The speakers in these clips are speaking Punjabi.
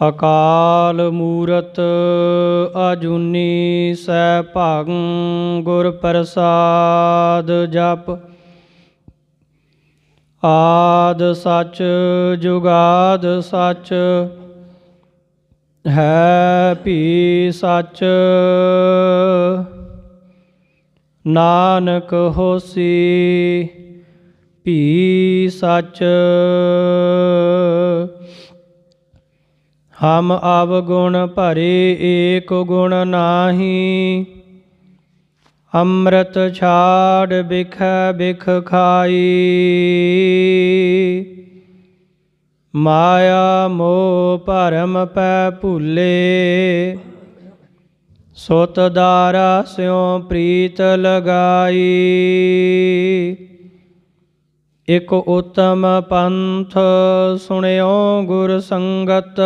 ਅਕਾਲ ਮੂਰਤ ਅਜੂਨੀ ਸੈਭੰ ਗੁਰ ਪ੍ਰਸਾਦ ਜਪ। ਆਦ ਸਚ ਜੁਗਾਦ ਸਚ, ਹੈ ਭੀ ਸਚ। ਨਾਨਕ ਹੋਸੀ ਭੀ ਸੱਚ। ਹਮ ਅਵਗੁਣ ਭਰੇ ਏਕ ਗੁਣ ਨਾਹੀ। ਅੰਮ੍ਰਿਤ ਛਾੜ ਬਿਖ ਬਿਖ ਖਾਈ। ਮਾਇਆ ਮੋਹ ਭਰਮ ਪੈ ਭੁੱਲੇ। ਸੁਤ ਦਾਰਾ ਸਿਉ ਪ੍ਰੀਤ ਲਗਾਈ। ਇਕ ਉਤਮ ਪੰਥ ਸੁਣਿਓ ਗੁਰ ਸੰਗਤ।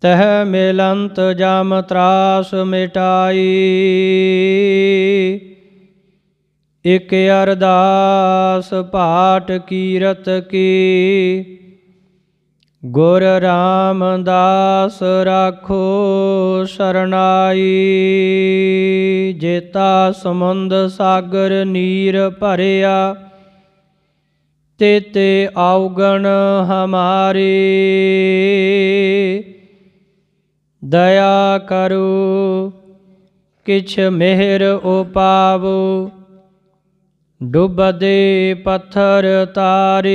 ਤਹ ਮਿਲੰਤ ਜਮ ਤਰਾਸ ਮਿਟਾਈ। ਇਕ ਅਰਦਾਸ ਪਾਠ ਕੀਰਤ ਕੀ। ਗੁਰ ਰਾਮਦਾਸ ਰਾਖੋ ਸਰਨਾਈ। ਜੇਤਾ ਸਮੁੰਦ ਸਾਗਰ ਨੀਰ ਭਰਿਆ। ਤੇਤੇ ਆਉਗਣ ਹਮਾਰੇ। ਦਇਆ ਕਰੋ, ਕਿਛ ਮਿਹਰ ਉਪਾਵੋ। ਡੁੱਬਦੇ ਪੱਥਰ ਤਾਰੇ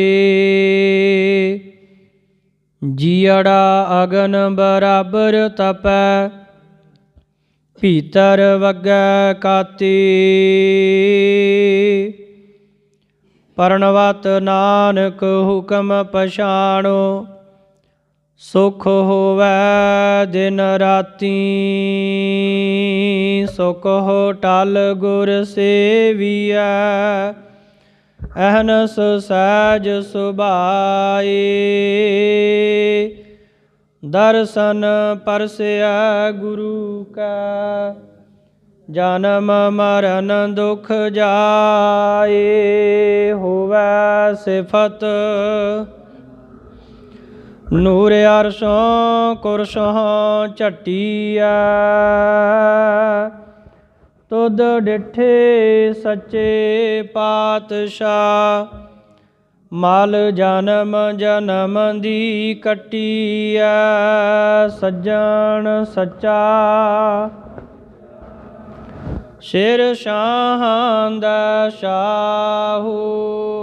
ਜੀੜਾ ਅਗਨ ਬਰਾਬਰ ਤਪੈ, ਭੀਤਰ ਵਗੈ ਕਾਤੀ। ਪਰਣਵਤ ਨਾਨਕ ਹੁਕਮ ਪਛਾਣੋ ਸੁਖ ਹੋਵੈ ਦਿਨ ਰਾਤੀ, ਸੁਖ ਹੋ ਟਲ ਗੁਰ ਸੇਵੀਐ। ਅਹਨਸ ਸਹਿਜ ਸੁਭਾਈ, ਦਰਸ਼ਨ ਪਰਸਿਆ ਗੁਰੂ ਕਾ। ਜਨਮ ਮਰਨ ਦੁਖ ਜਾਏ, ਹੋਵੈ ਸਿਫਤ ਨੂਰ ਅਰਸ਼ੋਂ ਕੁਰਸ਼ੋਂ ਝਟੀਐ। ਤੁਧ ਡਿਠੇ ਸੱਚੇ ਪਾਤਸ਼ਾਹ, ਮਲ ਜਨਮ ਜਨਮ ਦੀ ਕਟੀਐ। ਸੱਜਣ ਸੱਚਾ ਸ਼ੇਰ ਸ਼ਾਹਾਂ ਦਾ ਸ਼ਾਹੂ।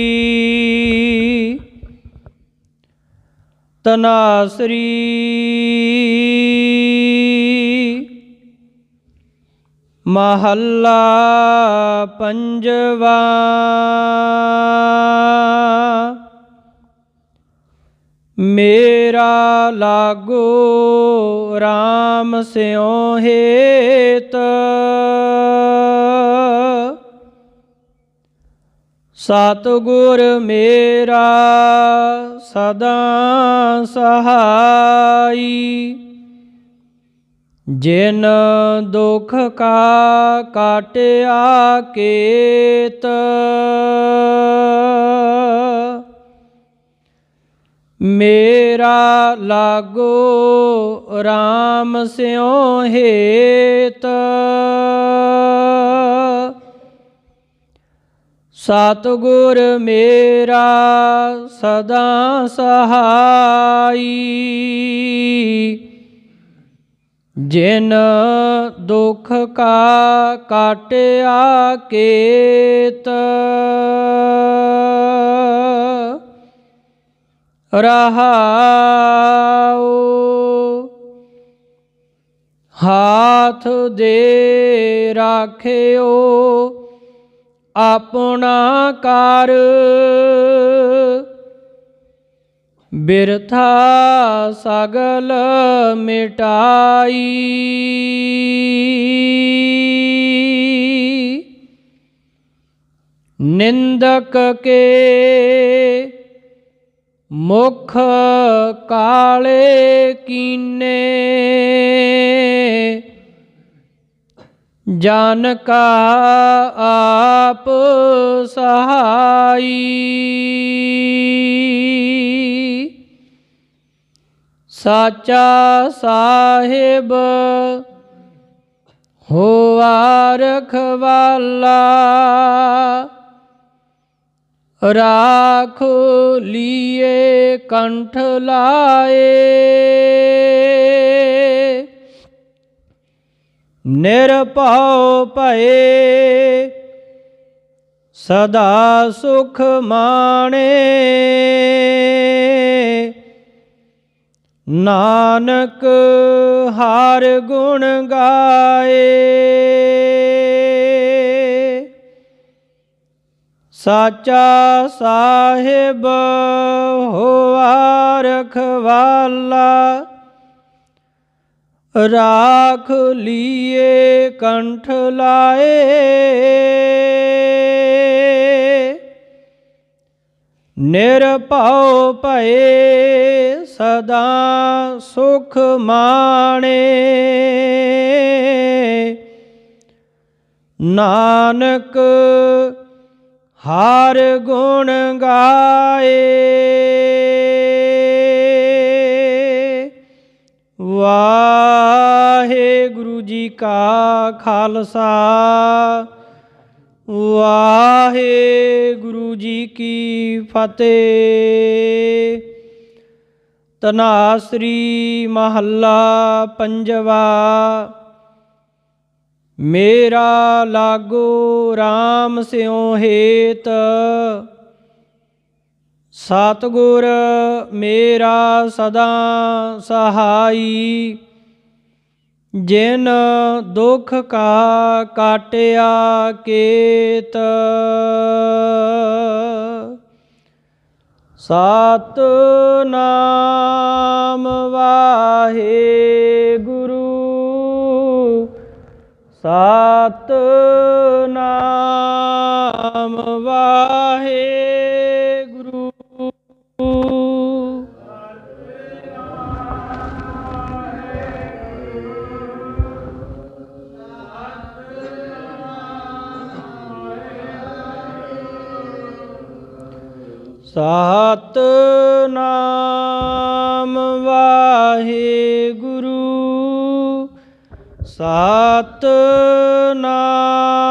ਤਨਾਸਰੀ। ਮਹੱਲਾ ਪੰਜਵਾ। ਮੇਰਾ ਲਾਗੋ RAM ਸਿਉ ਹੇਤ। ਸਤਿਗੁਰ ਮੇਰਾ ਸਦਾ ਸਹਾਈ। ਜਿਨ ਦੁਖ ਕਾ ਕਾਟਿਆ ਕੇਤ ਮੇਰਾ ਲਾਗੋ RAM ਸਿਉ ਹੇਤ। ਸਤਿਗੁਰ ਮੇਰਾ ਸਦਾ ਸਹਾਈ। ਜਿਨ ਦੁਖ ਕਾ ਕਾਟਿਆ ਕੇਤ ਰਹਾਉ ਹਾਥ ਦੇ ਰਾਖਿਓ। ਆਪਣਾ ਕਰ ਬਿਰਥਾ ਸਗਲ ਮਿਟਾਈ। ਨਿੰਦਕ ਕੇ ਮੁਖ ਕਾਲੇ ਕੀਨੇ। ਜਨ ਕਾ ਆਪ ਸਹਾਈ। ਸਾਚਾ ਸਾਹਿਬ ਹੋਆ ਰਖਵਾਲਾ। ਰਾਖ ਲੀਏ ਕੰਠ ਲਾਏ। ਨਿਰਭਉ ਭਏ ਸਦਾ ਸੁਖ ਮਾਣੇ। ਨਾਨਕ ਹਰ ਗੁਣ ਗਾਏ ਸਾਚਾ ਸਾਹਿਬ ਹੋਆ ਰਖਵਾਲਾ ਰਾਖ ਲੀਏ ਕੰਠ ਲਾਏ। ਨਿਰਭਉ ਭਏ ਸਦਾ ਸੁਖ ਮਾਣੇ। ਨਾਨਕ ਹਰ ਗੁਣ ਗਾਏ। ਵਾ ਜੀ ਕਾ ਖਾਲਸਾ। ਵਾਹਿਗੁਰੂ ਜੀ ਕੀ ਫਤਿਹ। ਤਨਾਸਰੀ ਮਹੱਲਾ ਪੰਜਵਾ। ਮੇਰਾ ਲਾਗੋ RAM ਸਿਉ ਹੇਤ। ਸਤਿਗੁਰ ਮੇਰਾ ਸਦਾ ਸਹਾਈ। ਜਿਨ ਦੁਖ ਕਾ ਕਾਟਿਆ ਕੇਤ ਸਤ ਨਾਮ ਵਾਹੇ ਗੁਰੂ ਸਤ ਨਾਮ ਨਾਮ ਵਾਹਿਗੁਰੂ। ਸਤ ਨਾਮ